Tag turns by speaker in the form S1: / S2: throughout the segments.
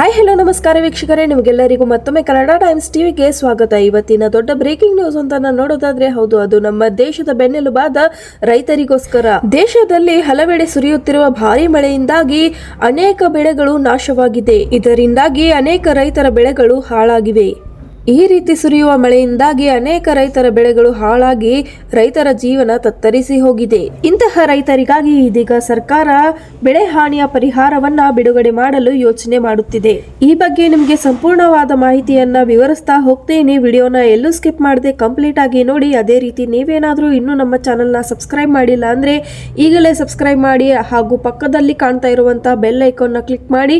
S1: Hi hello ನಮಸ್ಕಾರ ವೀಕ್ಷಕರೇ. ನಿಮಗೆಲ್ಲರಿಗೂ ಮತ್ತೊಮ್ಮೆ ಕನ್ನಡ ಟೈಮ್ಸ್ ಟಿವಿಗೆ ಸ್ವಾಗತ. ಇವತ್ತಿನ ದೊಡ್ಡ ಬ್ರೇಕಿಂಗ್ ನ್ಯೂಸ್ ಅಂತ ನೋಡೋದಾದ್ರೆ ಹೌದು, ಅದು ನಮ್ಮ ದೇಶದ ಬೆನ್ನೆಲುಬಾದ ರೈತರಿಗೋಸ್ಕರ. ದೇಶದಲ್ಲಿ ಹಲವೆಡೆ ಸುರಿಯುತ್ತಿರುವ ಭಾರಿ ಮಳೆಯಿಂದಾಗಿ ಅನೇಕ ಬೆಳೆಗಳು ನಾಶವಾಗಿದೆ. ಇದರಿಂದಾಗಿ ಅನೇಕ ರೈತರ ಬೆಳೆಗಳು ಹಾಳಾಗಿವೆ. ಈ ರೀತಿ ಸುರಿಯುವ ಮಳೆಯಿಂದಾಗಿ ಅನೇಕ ರೈತರ ಬೆಳೆಗಳು ಹಾಳಾಗಿ ರೈತರ ಜೀವನ ತತ್ತರಿಸಿ ಹೋಗಿದೆ. ಇಂತಹ ರೈತರಿಗಾಗಿ ಇದೀಗ ಸರ್ಕಾರ ಬೆಳೆ ಹಾನಿಯ ಪರಿಹಾರವನ್ನ ಬಿಡುಗಡೆ ಮಾಡಲು ಯೋಚನೆ ಮಾಡುತ್ತಿದೆ. ಈ ಬಗ್ಗೆ ನಿಮಗೆ ಸಂಪೂರ್ಣವಾದ ಮಾಹಿತಿಯನ್ನ ವಿವರಿಸ್ತಾ ಹೋಗ್ತೇನೆ. ವಿಡಿಯೋನ ಎಲ್ಲೂ ಸ್ಕಿಪ್ ಮಾಡದೆ ಕಂಪ್ಲೀಟ್ ಆಗಿ ನೋಡಿ. ಅದೇ ರೀತಿ ನೀವೇನಾದರೂ ಇನ್ನೂ ನಮ್ಮ ಚಾನೆಲ್ನ ಸಬ್ಸ್ಕ್ರೈಬ್ ಮಾಡಿಲ್ಲ ಅಂದ್ರೆ ಈಗಲೇ ಸಬ್ಸ್ಕ್ರೈಬ್ ಮಾಡಿ ಹಾಗೂ ಪಕ್ಕದಲ್ಲಿ ಕಾಣ್ತಾ ಇರುವಂತಹ ಬೆಲ್ ಐಕಾನ್ನ ಕ್ಲಿಕ್ ಮಾಡಿ.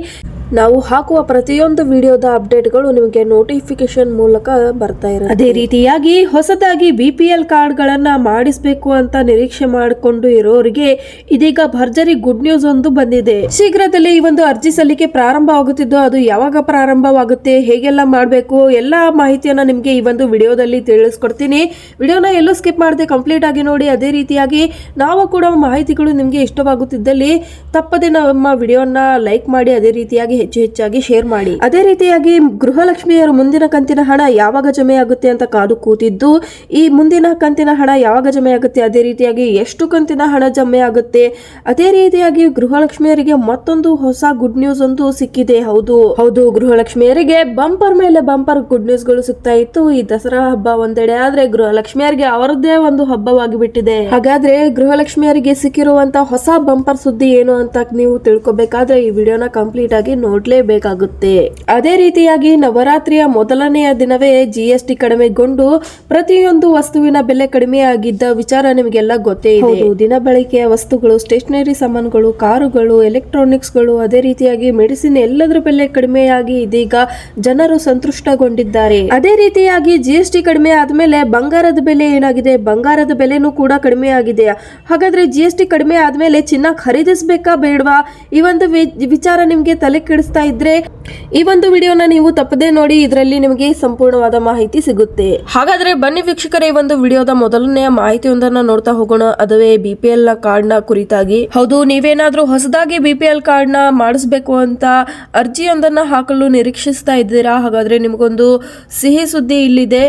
S1: ನಾವು ಹಾಕುವ ಪ್ರತಿಯೊಂದು ವಿಡಿಯೋದ ಅಪ್ಡೇಟ್ಗಳು ನಿಮಗೆ ನೋಟಿಫಿಕೇಶನ್ ಮೂಲಕ ಬರ್ತಾ ಇರುತ್ತೆ. ಅದೇ ರೀತಿಯಾಗಿ ಹೊಸದಾಗಿ ಬಿ ಪಿ ಎಲ್ ಕಾರ್ಡ್ಗಳನ್ನ ಮಾಡಿಸಬೇಕು ಅಂತ ನಿರೀಕ್ಷೆ ಮಾಡಿಕೊಂಡು ಇರೋರಿಗೆ ಇದೀಗ ಭರ್ಜರಿ ಗುಡ್ ನ್ಯೂಸ್ ಒಂದು ಬಂದಿದೆ. ಶೀಘ್ರದಲ್ಲೇ ಈ ಒಂದು ಅರ್ಜಿ ಸಲ್ಲಿಕೆ ಪ್ರಾರಂಭವಾಗುತ್ತಿದ್ದು ಅದು ಯಾವಾಗ ಪ್ರಾರಂಭವಾಗುತ್ತೆ, ಹೇಗೆಲ್ಲ ಮಾಡಬೇಕು, ಎಲ್ಲ ಮಾಹಿತಿಯನ್ನ ನಿಮಗೆ ಈ ಒಂದು ವಿಡಿಯೋದಲ್ಲಿ ತಿಳಿಸ್ಕೊಡ್ತೀನಿ. ವಿಡಿಯೋನ ಎಲ್ಲೂ ಸ್ಕಿಪ್ ಮಾಡದೆ ಕಂಪ್ಲೀಟ್ ಆಗಿ ನೋಡಿ, ಅದೇ ರೀತಿಯಾಗಿ ನಾವು ಕೂಡ ಮಾಹಿತಿಗಳು ನಿಮಗೆ ಇಷ್ಟವಾಗುತ್ತಿದ್ದಲ್ಲಿ ತಪ್ಪದೆ ನಮ್ಮ ವಿಡಿಯೋನ ಲೈಕ್ ಮಾಡಿ, ಅದೇ ರೀತಿಯಾಗಿ ಹೆಚ್ಚು ಹೆಚ್ಚಾಗಿ ಶೇರ್ ಮಾಡಿ. ಅದೇ ರೀತಿಯಾಗಿ ಗೃಹಲಕ್ಷ್ಮಿಯರು ಮುಂದಿನ ಕಂತಿನ ಹಣ ಯಾವಾಗ ಜಮೆ ಆಗುತ್ತೆ ಅಂತ ಕಾದು ಕೂತಿದ್ದು, ಈ ಮುಂದಿನ ಕಂತಿನ ಹಣ ಯಾವಾಗ ಜಮೆ ಆಗುತ್ತೆ? ಅದೇ ರೀತಿಯಾಗಿ ಎಷ್ಟು ಕಂತಿನ ಹಣ ಜಮೆ ಆಗುತ್ತೆ? ಅದೇ ರೀತಿಯಾಗಿ ಗೃಹಲಕ್ಷ್ಮಿಯರಿಗೆ ಮತ್ತೊಂದು ಹೊಸ ಗುಡ್ ನ್ಯೂಸ್ ಒಂದು ಸಿಕ್ಕಿದೆ. ಹೌದು. ಹೌದು, ಗೃಹಲಕ್ಷ್ಮಿಯರಿಗೆ ಬಂಪರ್ ಮೇಲೆ ಬಂಪರ್ ಗುಡ್ ನ್ಯೂಸ್ಗಳು ಸಿಗ್ತಾ ಇತ್ತು. ಈ ದಸರಾ ಹಬ್ಬ ಒಂದೆಡೆ ಆದ್ರೆ ಗೃಹಲಕ್ಷ್ಮಿಯರಿಗೆ ಅವರದ್ದೇ ಒಂದು ಹಬ್ಬವಾಗಿ ಬಿಟ್ಟಿದೆ. ಹಾಗಾದ್ರೆ ಗೃಹಲಕ್ಷ್ಮಿಯರಿಗೆ ಸಿಕ್ಕಿರುವಂತ ಹೊಸ ಬಂಪರ್ ಸುದ್ದಿ ಏನು ಅಂತ ನೀವು ತಿಳ್ಕೊಬೇಕಾದ್ರೆ ಈ ವಿಡಿಯೋನ ಕಂಪ್ಲೀಟ್ ಆಗಿ ನೋಡ್ಲೇಬೇಕಾಗುತ್ತೆ ಅದೇ ರೀತಿಯಾಗಿ ನವರಾತ್ರಿಯ ಮೊದಲನೆಯ ದಿನವೇ ಜಿ ಎಸ್ ಟಿ ಕಡಿಮೆಗೊಂಡು ಪ್ರತಿಯೊಂದು ವಸ್ತುವಿನ ಬೆಲೆ ಕಡಿಮೆಯಾಗಿದ್ದ ವಿಚಾರ ನಿಮಗೆಲ್ಲ ಗೊತ್ತೇ ಇದೆ. ದಿನ ಬಳಕೆಯ ವಸ್ತುಗಳು, ಸ್ಟೇಷನರಿ ಸಾಮಾನುಗಳು, ಕಾರುಗಳು ಎಲೆಕ್ಟ್ರಾನಿಕ್ಸ್ಗಳು ಅದೇ ರೀತಿಯಾಗಿ ಮೆಡಿಸಿನ್ ಎಲ್ಲದರ ಬೆಲೆ ಕಡಿಮೆಯಾಗಿ ಇದೀಗ ಜನರು ಸಂತುಷ್ಟಗೊಂಡಿದ್ದಾರೆ. ಅದೇ ರೀತಿಯಾಗಿ ಜಿ ಎಸ್ ಟಿ ಕಡಿಮೆ ಆದ್ಮೇಲೆ ಬಂಗಾರದ ಬೆಲೆ ಏನಾಗಿದೆ? ಬಂಗಾರದ ಬೆಲೆನೂ ಕೂಡ ಕಡಿಮೆ ಆಗಿದೆ ಹಾಗಾದ್ರೆ ಜಿ ಎಸ್ ಟಿ ಕಡಿಮೆ ಆದ್ಮೇಲೆ ಚಿನ್ನ ಖರೀದಿಸಬೇಕಾ ಬೇಡವಾ? ಈ ಒಂದು ವಿಚಾರ ನಿಮ್ಗೆ ತಲೆ ಕೆಡಿಸ್ತಾ ಇದ್ರೆ ಈ ಒಂದು ವಿಡಿಯೋನ ನೀವು ತಪ್ಪದೆ ನೋಡಿ, ಇದರಲ್ಲಿ ನಿಮಗೆ ಸಂಪೂರ್ಣವಾದ ಮಾಹಿತಿ ಸಿಗುತ್ತೆ. ಹಾಗಾದ್ರೆ ಬನ್ನಿ ವೀಕ್ಷಕರ, ಈ ಒಂದು ವಿಡಿಯೋದ ಮೊದಲನೆಯ ಮಾಹಿತಿಯೊಂದನ್ನ ನೋಡ್ತಾ ಹೋಗೋಣ. ಅದವೇ ಬಿ ಪಿ ನ ಕಾರ್ಡ್ನ ಕುರಿತಾಗಿ. ಹೌದು, ನೀವೇನಾದ್ರೂ ಹೊಸದಾಗಿ ಬಿ ಪಿ ಎಲ್ ಕಾರ್ಡ್ನ ಮಾಡಿಸ್ಬೇಕು ಅಂತ ಅರ್ಜಿಯೊಂದನ್ನ ಹಾಕಲು ನಿರೀಕ್ಷಿಸ್ತಾ ಇದ್ದೀರಾ? ಹಾಗಾದ್ರೆ ನಿಮಗೊಂದು ಸಿಹಿ ಸುದ್ದಿ ಇಲ್ಲಿದೆ.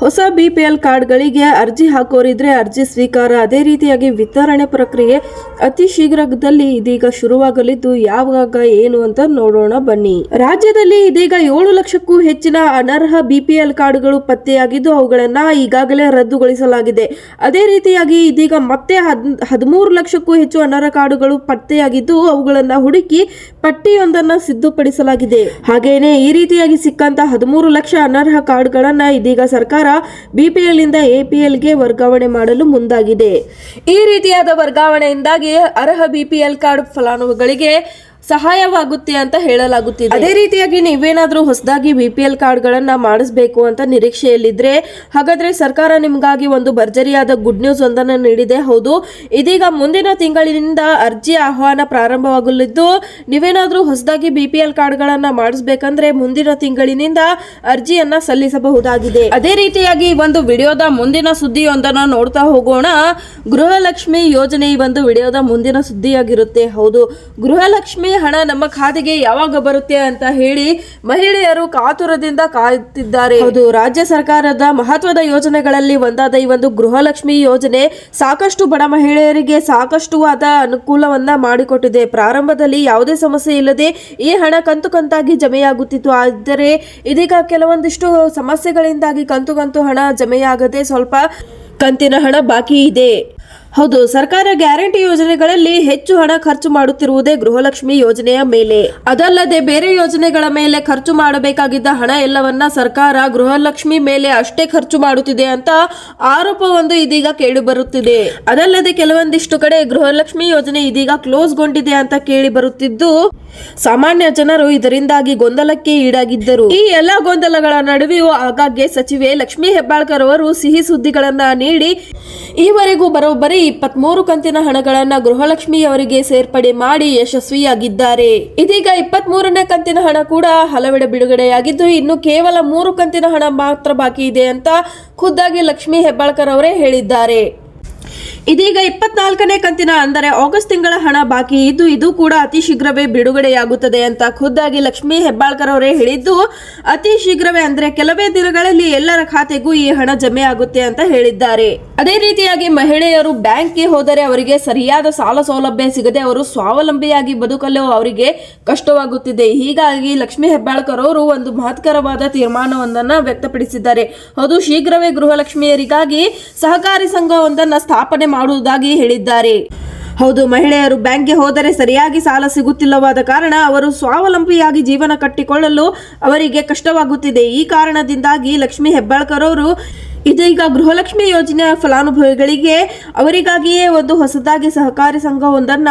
S1: ಹೊಸ ಬಿ ಪಿ ಎಲ್ ಕಾರ್ಡ್ಗಳಿಗೆ ಅರ್ಜಿ ಹಾಕೋರಿದ್ರೆ ಅರ್ಜಿ ಸ್ವೀಕಾರ ಅದೇ ರೀತಿಯಾಗಿ ವಿತರಣೆ ಪ್ರಕ್ರಿಯೆ ಅತಿ ಶೀಘ್ರದಲ್ಲಿ ಇದೀಗ ಶುರುವಾಗಲಿದ್ದು, ಯಾವಾಗ, ಏನು ಅಂತ ನೋಡೋಣ ಬನ್ನಿ. ರಾಜ್ಯದಲ್ಲಿ ಇದೀಗ ಏಳು ಲಕ್ಷಕ್ಕೂ ಹೆಚ್ಚಿನ ಅನರ್ಹ ಬಿ ಪಿ ಎಲ್ ಕಾರ್ಡ್ಗಳು ಪತ್ತೆಯಾಗಿದ್ದು, ಅವುಗಳನ್ನ ಈಗಾಗಲೇ ರದ್ದುಗೊಳಿಸಲಾಗಿದೆ. ಅದೇ ರೀತಿಯಾಗಿ ಇದೀಗ ಮತ್ತೆ ಹದ್, ಹದಿಮೂರು ಲಕ್ಷಕ್ಕೂ ಹೆಚ್ಚು ಅನರ್ಹ ಕಾರ್ಡುಗಳು ಪತ್ತೆಯಾಗಿದ್ದು, ಅವುಗಳನ್ನ ಹುಡುಕಿ ಪಟ್ಟಿಯೊಂದನ್ನ ಸಿದ್ಧಪಡಿಸಲಾಗಿದೆ. ಹಾಗೇನೆ ಈ ರೀತಿಯಾಗಿ ಸಿಕ್ಕಂತ ಹದಿಮೂರು ಲಕ್ಷ ಅನರ್ಹ ಕಾರ್ಡ್ಗಳನ್ನ ಇದೀಗ ಸರ್ಕಾರ ಬಿಪಿಎಲ್ನಿಂದ ಎಪಿಎಲ್ಗೆ ವರ್ಗಾವಣೆ ಮಾಡಲು ಮುಂದಾಗಿದೆ. ಈ ರೀತಿಯಾದ ವರ್ಗಾವಣೆಯಿಂದಾಗಿ ಅರ್ಹ ಬಿಪಿಎಲ್ ಕಾರ್ಡ್ ಫಲಾನುಭವಿಗಳಿಗೆ ಸಹಾಯವಾಗುತ್ತೆ ಅಂತ ಹೇಳಲಾಗುತ್ತಿದೆ. ಅದೇ ರೀತಿಯಾಗಿ ನೀವೇನಾದರೂ ಹೊಸದಾಗಿ ಬಿ ಪಿ ಎಲ್ ಕಾರ್ಡ್ಗಳನ್ನು ಮಾಡಿಸಬೇಕು ಅಂತ ನಿರೀಕ್ಷೆಯಲ್ಲಿದ್ದರೆ ಹಾಗಾದ್ರೆ ಸರ್ಕಾರ ನಿಮಗಾಗಿ ಒಂದು ಭರ್ಜರಿಯಾದ ಗುಡ್ ನ್ಯೂಸ್ ಒಂದನ್ನು ನೀಡಿದೆ. ಹೌದು ಇದೀಗ ಮುಂದಿನ ತಿಂಗಳಿನಿಂದ ಅರ್ಜಿ ಆಹ್ವಾನ ಪ್ರಾರಂಭವಾಗಲಿದ್ದು ನೀವೇನಾದರೂ ಹೊಸದಾಗಿ ಬಿ ಪಿ ಎಲ್ ಕಾರ್ಡ್ಗಳನ್ನು ಮಾಡಿಸಬೇಕಂದ್ರೆ ಮುಂದಿನ ತಿಂಗಳಿನಿಂದ ಅರ್ಜಿಯನ್ನು ಸಲ್ಲಿಸಬಹುದಾಗಿದೆ. ಅದೇ ರೀತಿಯಾಗಿ ಒಂದು ವಿಡಿಯೋದ ಮುಂದಿನ ಸುದ್ದಿಯೊಂದನ್ನು ನೋಡ್ತಾ ಹೋಗೋಣ. ಗೃಹಲಕ್ಷ್ಮಿ ಯೋಜನೆ ಈ ಒಂದು ವಿಡಿಯೋದ ಮುಂದಿನ ಸುದ್ದಿಯಾಗಿರುತ್ತೆ. ಹೌದು ಗೃಹಲಕ್ಷ್ಮಿ ಹಣ ನಮ್ಮ ಖಾತೆಗೆ ಯಾವಾಗ ಬರುತ್ತೆ ಅಂತ ಹೇಳಿ ಮಹಿಳೆಯರು ಕಾತುರದಿಂದ ಕಾಯುತ್ತಿದ್ದಾರೆ. ಹೌದು. ರಾಜ್ಯ ಸರ್ಕಾರದ ಮಹತ್ವದ ಯೋಜನೆಗಳಲ್ಲಿ ಒಂದಾದ ಈ ಒಂದು ಗೃಹಲಕ್ಷ್ಮಿ ಯೋಜನೆ ಸಾಕಷ್ಟು ಬಡ ಮಹಿಳೆಯರಿಗೆ ಸಾಕಷ್ಟು ಆದ ಅನುಕೂಲವನ್ನ ಮಾಡಿಕೊಟ್ಟಿದೆ. ಪ್ರಾರಂಭದಲ್ಲಿ ಯಾವುದೇ ಸಮಸ್ಯೆ ಇಲ್ಲದೆ ಈ ಹಣ ಕಂತು ಕಂತಾಗಿ ಜಮೆಯಾಗುತ್ತಿತ್ತು. ಆದರೆ ಇದೀಗ ಕೆಲವೊಂದಿಷ್ಟು ಸಮಸ್ಯೆಗಳಿಂದಾಗಿ ಕಂತು ಕಂತು ಹಣ ಜಮೆಯಾಗದೆ ಸ್ವಲ್ಪ ಕಂತಿನ ಹಣ ಬಾಕಿ ಇದೆ. ಹೌದು, ಸರ್ಕಾರ ಗ್ಯಾರಂಟಿ ಯೋಜನೆಗಳಲ್ಲಿ ಹೆಚ್ಚು ಹಣ ಖರ್ಚು ಮಾಡುತ್ತಿರುವುದೇ ಗೃಹಲಕ್ಷ್ಮಿ ಯೋಜನೆಯ ಮೇಲೆ. ಅದಲ್ಲದೆ ಬೇರೆ ಯೋಜನೆಗಳ ಮೇಲೆ ಖರ್ಚು ಮಾಡಬೇಕಾಗಿದ್ದ ಹಣ ಎಲ್ಲವನ್ನ ಸರ್ಕಾರ ಗೃಹಲಕ್ಷ್ಮಿ ಮೇಲೆ ಅಷ್ಟೇ ಖರ್ಚು ಮಾಡುತ್ತಿದೆ ಅಂತ ಆರೋಪವೊಂದು ಇದೀಗ ಕೇಳಿ ಬರುತ್ತಿದೆ ಅದಲ್ಲದೆ ಕೆಲವೊಂದಿಷ್ಟು ಕಡೆ ಗೃಹಲಕ್ಷ್ಮಿ ಯೋಜನೆ ಇದೀಗ ಕ್ಲೋಸ್ಗೊಂಡಿದೆ ಅಂತ ಕೇಳಿ ಬರುತ್ತಿದ್ದು ಸಾಮಾನ್ಯ ಜನರು ಇದರಿಂದಾಗಿ ಗೊಂದಲಕ್ಕೆ ಈಡಾಗಿದ್ದರು. ಈ ಎಲ್ಲಾ ಗೊಂದಲಗಳ ನಡುವೆಯೂ ಆಗಾಗ್ಗೆ ಸಚಿವೆ ಲಕ್ಷ್ಮೀ ಹೆಬ್ಬಾಳ್ಕರ್ ಅವರು ಸಿಹಿ ಸುದ್ದಿಗಳನ್ನ ನೀಡಿ, ಈವರೆಗೂ ಬರೋಬ್ಬರಿ ಇಪ್ಪತ್ಮೂರು ಕಂತಿನ ಹಣಗಳನ್ನು ಗೃಹಲಕ್ಷ್ಮಿ ಅವರಿಗೆ ಸೇರ್ಪಡೆ ಮಾಡಿ ಯಶಸ್ವಿಯಾಗಿದ್ದಾರೆ. ಇದೀಗ ಇಪ್ಪತ್ತ್ ಮೂರನೇ ಕಂತಿನ ಹಣ ಕೂಡ ಹಲವೆಡೆ ಬಿಡುಗಡೆಯಾಗಿದ್ದು, ಇನ್ನು ಕೇವಲ ಮೂರು ಕಂತಿನ ಹಣ ಮಾತ್ರ ಬಾಕಿ ಇದೆ ಅಂತ ಖುದ್ದಾಗಿ ಲಕ್ಷ್ಮಿ ಹೆಬ್ಬಾಳ್ಕರ್ ಅವರೇ ಹೇಳಿದ್ದಾರೆ. ಇದೀಗ ಇಪ್ಪತ್ನಾಲ್ಕನೇ ಕಂತಿನ, ಅಂದರೆ ಆಗಸ್ಟ್ ತಿಂಗಳ ಹಣ ಬಾಕಿ ಇದ್ದು, ಇದು ಕೂಡ ಅತಿ ಶೀಘ್ರವೇ ಬಿಡುಗಡೆಯಾಗುತ್ತದೆ ಅಂತ ಖುದ್ದಾಗಿ ಲಕ್ಷ್ಮೀ ಹೆಬ್ಬಾಳ್ಕರ್ ಅವರೇ ಹೇಳಿದ್ದು. ಅತಿ ಶೀಘ್ರವೇ ಅಂದರೆ ಕೆಲವೇ ದಿನಗಳಲ್ಲಿ ಎಲ್ಲರ ಖಾತೆಗೂ ಈ ಹಣ ಜಮೆ ಆಗುತ್ತೆ ಅಂತ ಹೇಳಿದ್ದಾರೆ. ಅದೇ ರೀತಿಯಾಗಿ ಮಹಿಳೆಯರು ಬ್ಯಾಂಕ್ಗೆ ಹೋದರೆ ಅವರಿಗೆ ಸರಿಯಾದ ಸಾಲ ಸೌಲಭ್ಯ ಸಿಗದೆ ಅವರು ಸ್ವಾವಲಂಬಿಯಾಗಿ ಬದುಕಲು ಅವರಿಗೆ ಕಷ್ಟವಾಗುತ್ತಿದೆ. ಹೀಗಾಗಿ ಲಕ್ಷ್ಮೀ ಹೆಬ್ಬಾಳ್ಕರ್ ಅವರು ಒಂದು ಮಹತ್ಕರವಾದ ತೀರ್ಮಾನವೊಂದನ್ನು ವ್ಯಕ್ತಪಡಿಸಿದ್ದಾರೆ. ಅದು ಶೀಘ್ರವೇ ಗೃಹಲಕ್ಷ್ಮಿಯರಿಗಾಗಿ ಸಹಕಾರಿ ಸಂಘವೊಂದನ್ನು ಸ್ಥಾಪನೆ ಮಾಡುವುದಾಗಿ ಹೇಳಿದ್ದಾರೆ. ಹೌದು, ಮಹಿಳೆಯರು ಬ್ಯಾಂಕ್ಗೆ ಹೋದರೆ ಸರಿಯಾಗಿ ಸಾಲ ಸಿಗುತ್ತಿಲ್ಲವಾದ ಕಾರಣ ಅವರು ಸ್ವಾವಲಂಬಿಯಾಗಿ ಜೀವನ ಕಟ್ಟಿಕೊಳ್ಳಲು ಅವರಿಗೆ ಕಷ್ಟವಾಗುತ್ತಿದೆ. ಈ ಕಾರಣದಿಂದಾಗಿ ಲಕ್ಷ್ಮೀ ಹೆಬ್ಬಾಳ್ಕರ್ ಅವರು ಇದೀಗ ಗೃಹಲಕ್ಷ್ಮಿ ಯೋಜನೆಯ ಫಲಾನುಭವಿಗಳಿಗೆ ಅವರಿಗಾಗಿಯೇ ಒಂದು ಹೊಸದಾಗಿ ಸಹಕಾರಿ ಸಂಘವೊಂದನ್ನ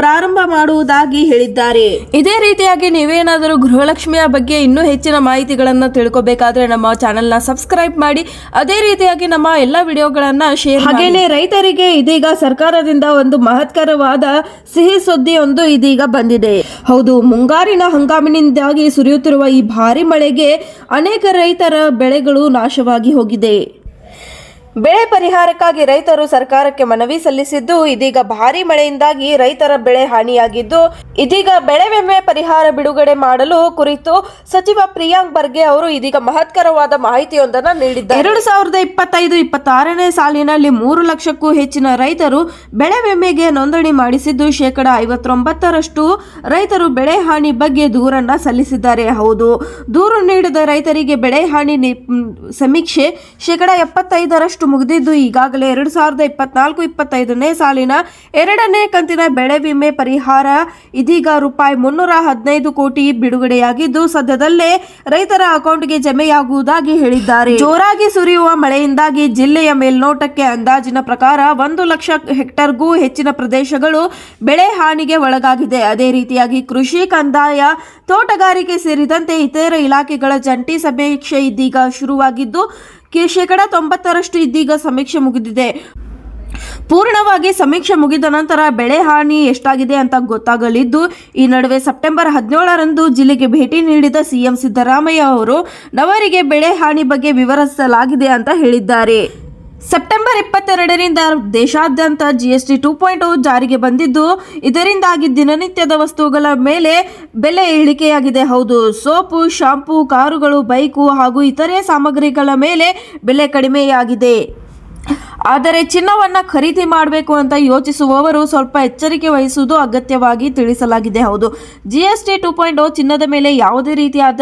S1: ಪ್ರಾರಂಭ ಮಾಡುವುದಾಗಿ ಹೇಳಿದ್ದಾರೆ. ಇದೇ ರೀತಿಯಾಗಿ ನೀವೇನಾದರೂ ಗೃಹಲಕ್ಷ್ಮಿಯ ಬಗ್ಗೆ ಇನ್ನೂ ಹೆಚ್ಚಿನ ಮಾಹಿತಿಗಳನ್ನು ತಿಳ್ಕೊಬೇಕಾದ್ರೆ ನಮ್ಮ ಚಾನೆಲ್ನ ಸಬ್ಸ್ಕ್ರೈಬ್ ಮಾಡಿ ಅದೇ ರೀತಿಯಾಗಿ ನಮ್ಮ ಎಲ್ಲ ವಿಡಿಯೋಗಳನ್ನು ಶೇರ್ ಹಾಗೇನೆ ರೈತರಿಗೆ ಇದೀಗ ಸರ್ಕಾರದಿಂದ ಒಂದು ಮಹತ್ಕರವಾದ ಸಿಹಿ ಸುದ್ದಿಯೊಂದು ಇದೀಗ ಬಂದಿದೆ. ಹೌದು ಮುಂಗಾರಿನ ಹಂಗಾಮಿನಿಂದಾಗಿ ಸುರಿಯುತ್ತಿರುವ ಈ ಭಾರಿ ಮಳೆಗೆ ಅನೇಕ ರೈತರ ಬೆಳೆಗಳು ನಾಶವಾಗಿ ಹೋಗಿದೆ. ಬೆಳೆ ಪರಿಹಾರಕ್ಕಾಗಿ ರೈತರು ಸರ್ಕಾರಕ್ಕೆ ಮನವಿ ಸಲ್ಲಿಸಿದ್ದು, ಇದೀಗ ಭಾರಿ ಮಳೆಯಿಂದಾಗಿ ರೈತರ ಬೆಳೆ ಹಾನಿಯಾಗಿದ್ದು, ಇದೀಗ ಬೆಳೆ ವಿಮೆ ಪರಿಹಾರ ಬಿಡುಗಡೆ ಮಾಡಲು ಕುರಿತು ಸಚಿವ ಪ್ರಿಯಾಂಕ್ ಬರ್ಗೆ ಅವರು ಇದೀಗ ಮಹತ್ಕರವಾದ ಮಾಹಿತಿಯೊಂದನ್ನು ನೀಡಿದ್ದಾರೆ. ಎರಡು ಸಾವಿರದ ಇಪ್ಪತ್ತೈದು, ಇಪ್ಪತ್ತಾರನೇ ಸಾಲಿನಲ್ಲಿ ಮೂರು ಲಕ್ಷಕ್ಕೂ ಹೆಚ್ಚಿನ ರೈತರು ಬೆಳೆ ವಿಮೆಗೆ ನೋಂದಣಿ ಮಾಡಿಸಿದ್ದು, ಶೇಕಡ ಐವತ್ತೊಂಬತ್ತರಷ್ಟು ರೈತರು ಬೆಳೆ ಹಾನಿ ಬಗ್ಗೆ ದೂರನ್ನ ಸಲ್ಲಿಸಿದ್ದಾರೆ. ಹೌದು, ದೂರು ನೀಡಿದ ರೈತರಿಗೆ ಬೆಳೆ ಹಾನಿ ಸಮೀಕ್ಷೆ ಶೇಕಡ ಎಪ್ಪತ್ತೈದರಷ್ಟು ಮುಗಿದಿದ್ದು ಈಗಾಗಲೇ ಎರಡು ಸಾವಿರದ ಇಪ್ಪತ್ನಾಲ್ಕು, ಇಪ್ಪತ್ತೈದನೇ ಸಾಲಿನ ಎರಡನೇ ಕಂತಿನ ಬೆಳೆ ವಿಮೆ ಪರಿಹಾರ. ಇದೀಗ ರೂಪಾಯಿ ಮುನ್ನೂರ ಹದಿನೈದು ಕೋಟಿ ಬಿಡುಗಡೆಯಾಗಿದ್ದು, ಸದ್ಯದಲ್ಲೇ ರೈತರ ಅಕೌಂಟ್ಗೆ ಜಮೆಯಾಗುವುದಾಗಿ ಹೇಳಿದ್ದಾರೆ. ಜೋರಾಗಿ ಸುರಿಯುವ ಮಳೆಯಿಂದಾಗಿ ಜಿಲ್ಲೆಯ ಮೇಲ್ನೋಟಕ್ಕೆ ಅಂದಾಜಿನ ಪ್ರಕಾರ ಒಂದು ಲಕ್ಷ ಹೆಕ್ಟರ್ಗೂ ಹೆಚ್ಚಿನ ಪ್ರದೇಶಗಳು ಬೆಳೆ ಹಾನಿಗೆ ಒಳಗಾಗಿದೆ. ಅದೇ ರೀತಿಯಾಗಿ ಕೃಷಿ ಕಂದಾಯ ತೋಟಗಾರಿಕೆ ಸೇರಿದಂತೆ ಇತರ ಇಲಾಖೆಗಳ ಜಂಟಿ ಸಮೀಕ್ಷೆ ಇದೀಗ ಶುರುವಾಗಿದ್ದು ಕೆ- ಶೇಕಡ ತೊಂಬತ್ತರಷ್ಟು ಇದೀಗ ಸಮೀಕ್ಷೆ ಮುಗಿದಿದೆ. ಪೂರ್ಣವಾಗಿ ಸಮೀಕ್ಷೆ ಮುಗಿದ ನಂತರ ಬೆಳೆ ಹಾನಿ ಎಷ್ಟಾಗಿದೆ ಅಂತ ಗೊತ್ತಾಗಲಿದ್ದು, ಈ ನಡುವೆ ಸೆಪ್ಟೆಂಬರ್ ಹದಿನೇಳರಂದು ಜಿಲ್ಲೆಗೆ ಭೇಟಿ ನೀಡಿದ ಸಿಎಂ ಸಿದ್ದರಾಮಯ್ಯ ಅವರು, ನವರಿಗೆ ಬೆಳೆ ಹಾನಿ ಬಗ್ಗೆ ವಿವರಿಸಲಾಗಿದೆ ಅಂತ ಹೇಳಿದ್ದಾರೆ. ಸೆಪ್ಟೆಂಬರ್ ಇಪ್ಪತ್ತೆರಡರಿಂದ ದೇಶಾದ್ಯಂತ ಜಿಎಸ್ಟಿ ಟೂ ಪಾಯಿಂಟ್ ಜಾರಿಗೆ ಬಂದಿದ್ದು, ಇದರಿಂದಾಗಿ ದಿನನಿತ್ಯದ ವಸ್ತುಗಳ ಮೇಲೆ ಬೆಲೆ ಇಳಿಕೆಯಾಗಿದೆ. ಹೌದು, ಸೋಪು, ಶಾಂಪೂ, ಕಾರುಗಳು, ಬೈಕು ಹಾಗೂ ಇತರೆ ಸಾಮಗ್ರಿಗಳ ಮೇಲೆ ಬೆಲೆ ಕಡಿಮೆಯಾಗಿದೆ. ಆದರೆ ಚಿನ್ನವನ್ನು ಖರೀದಿ ಮಾಡಬೇಕು ಅಂತ ಯೋಚಿಸುವವರು ಸ್ವಲ್ಪ ಎಚ್ಚರಿಕೆ ವಹಿಸುವುದು ಅಗತ್ಯವಾಗಿ ತಿಳಿಸಲಾಗಿದೆ. ಹೌದು G S T two point ಚಿನ್ನದ ಮೇಲೆ ಯಾವುದೇ ರೀತಿಯಾದ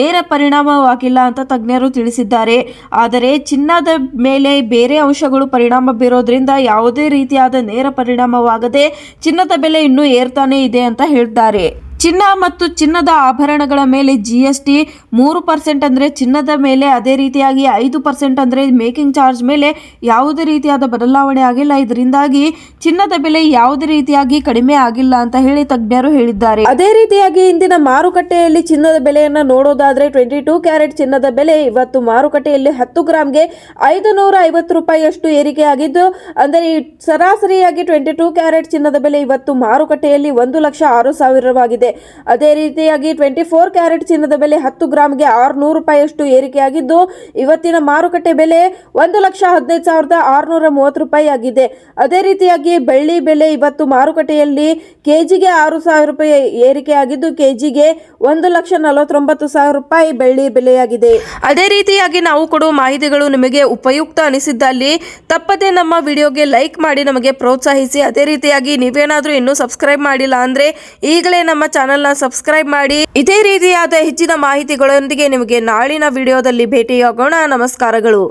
S1: ನೇರ ಪರಿಣಾಮವಾಗಿಲ್ಲ ಅಂತ ತಜ್ಞರು ತಿಳಿಸಿದ್ದಾರೆ. ಆದರೆ ಚಿನ್ನದ ಮೇಲೆ ಬೇರೆ ಅಂಶಗಳು ಪರಿಣಾಮ ಬೀರೋದ್ರಿಂದ ಯಾವುದೇ ರೀತಿಯಾದ ನೇರ ಪರಿಣಾಮವಾಗದೆ ಚಿನ್ನದ ಬೆಲೆ ಇನ್ನೂ ಏರ್ತಾನೆ ಇದೆ ಅಂತ ಹೇಳ್ತಾರೆ. ಚಿನ್ನ ಮತ್ತು ಚಿನ್ನದ ಆಭರಣಗಳ ಮೇಲೆ ಜಿ ಎಸ್ ಟಿ ಮೂರು ಪರ್ಸೆಂಟ್ ಅಂದರೆ ಚಿನ್ನದ ಮೇಲೆ ಅದೇ ರೀತಿಯಾಗಿ ಐದು ಪರ್ಸೆಂಟ್ ಅಂದರೆ ಮೇಕಿಂಗ್ ಚಾರ್ಜ್ ಮೇಲೆ ಯಾವುದೇ ರೀತಿಯಾದ ಬದಲಾವಣೆ ಆಗಿಲ್ಲ. ಇದರಿಂದಾಗಿ ಚಿನ್ನದ ಬೆಲೆ ಯಾವುದೇ ರೀತಿಯಾಗಿ ಕಡಿಮೆ ಆಗಿಲ್ಲ ಅಂತ ಹೇಳಿ ತಜ್ಞರು ಹೇಳಿದ್ದಾರೆ. ಅದೇ ರೀತಿಯಾಗಿ ಇಂದಿನ ಮಾರುಕಟ್ಟೆಯಲ್ಲಿ ಚಿನ್ನದ ಬೆಲೆಯನ್ನು ನೋಡೋದಾದ್ರೆ ಟ್ವೆಂಟಿ ಟೂ ಕ್ಯಾರೆಟ್ ಚಿನ್ನದ ಬೆಲೆ ಇವತ್ತು ಮಾರುಕಟ್ಟೆಯಲ್ಲಿ ಹತ್ತು ಗ್ರಾಮ್ಗೆ ಐದು ನೂರ ಐವತ್ತು ರೂಪಾಯಿಯಷ್ಟು ಏರಿಕೆಯಾಗಿದ್ದು, ಅಂದರೆ ಸರಾಸರಿಯಾಗಿ ಟ್ವೆಂಟಿ ಟೂ ಕ್ಯಾರೆಟ್ ಚಿನ್ನದ ಬೆಲೆ ಇವತ್ತು ಮಾರುಕಟ್ಟೆಯಲ್ಲಿ ಒಂದು ಲಕ್ಷ ಆರು ಸಾವಿರವಾಗಿದೆ. ಅದೇ ರೀತಿಯಾಗಿ ಟ್ವೆಂಟಿ ಫೋರ್ ಕ್ಯಾರೆಟ್ ಚಿನ್ನದ ಬೆಲೆ ಹತ್ತು ಗ್ರಾಮ್ಗೆ ಆರುನೂರು ರೂಪಾಯಿಯಷ್ಟು ಏರಿಕೆಯಾಗಿದ್ದು, ಇವತ್ತಿನ ಮಾರುಕಟ್ಟೆ ಬೆಲೆ ಒಂದು ಲಕ್ಷ ಹದಿನೈದು ಸಾವಿರದ ಆರುನೂರ ಮೂವತ್ತು ರೂಪಾಯಿ ಆಗಿದೆ ಅದೇ ರೀತಿಯಾಗಿ ಬೆಳ್ಳಿ ಬೆಲೆ ಇವತ್ತು ಮಾರುಕಟ್ಟೆಯಲ್ಲಿ ಕೆಜಿಗೆ ಆರು ಸಾವಿರ ರೂಪಾಯಿ ಏರಿಕೆಯಾಗಿದ್ದು, ಕೆಜಿಗೆ ಒಂದು ಲಕ್ಷ ನಲವತ್ತೊಂಬತ್ತು ಸಾವಿರ ರೂಪಾಯಿ ಬೆಳ್ಳಿ ಬೆಲೆಯಾಗಿದೆ. ಅದೇ ರೀತಿಯಾಗಿ ನಾವು ಕೊಡುವ ಮಾಹಿತಿಗಳು ನಿಮಗೆ ಉಪಯುಕ್ತ ಅನಿಸಿದ್ದಲ್ಲಿ ತಪ್ಪದೆ ನಮ್ಮ ವಿಡಿಯೋಗೆ ಲೈಕ್ ಮಾಡಿ ನಮಗೆ ಪ್ರೋತ್ಸಾಹಿಸಿ. ಅದೇ ರೀತಿಯಾಗಿ ನೀವೇನಾದರೂ ಇನ್ನೂ ಸಬ್ಸ್ಕ್ರೈಬ್ ಮಾಡಿಲ್ಲ ಅಂದರೆ ಈಗಲೇ ನಮ್ಮ ಚಾನೆಲ್ನ ಸಬ್ಸ್ಕ್ರೈಬ್ ಮಾಡಿ. ಇದೇ ರೀತಿಯಾದ ಹೆಚ್ಚಿನ ಮಾಹಿತಿಗಳೊಂದಿಗೆ ನಿಮಗೆ ನಾಳಿನ ವಿಡಿಯೋದಲ್ಲಿ ಭೇಟಿಯಾಗೋಣ. ನಮಸ್ಕಾರಗಳು.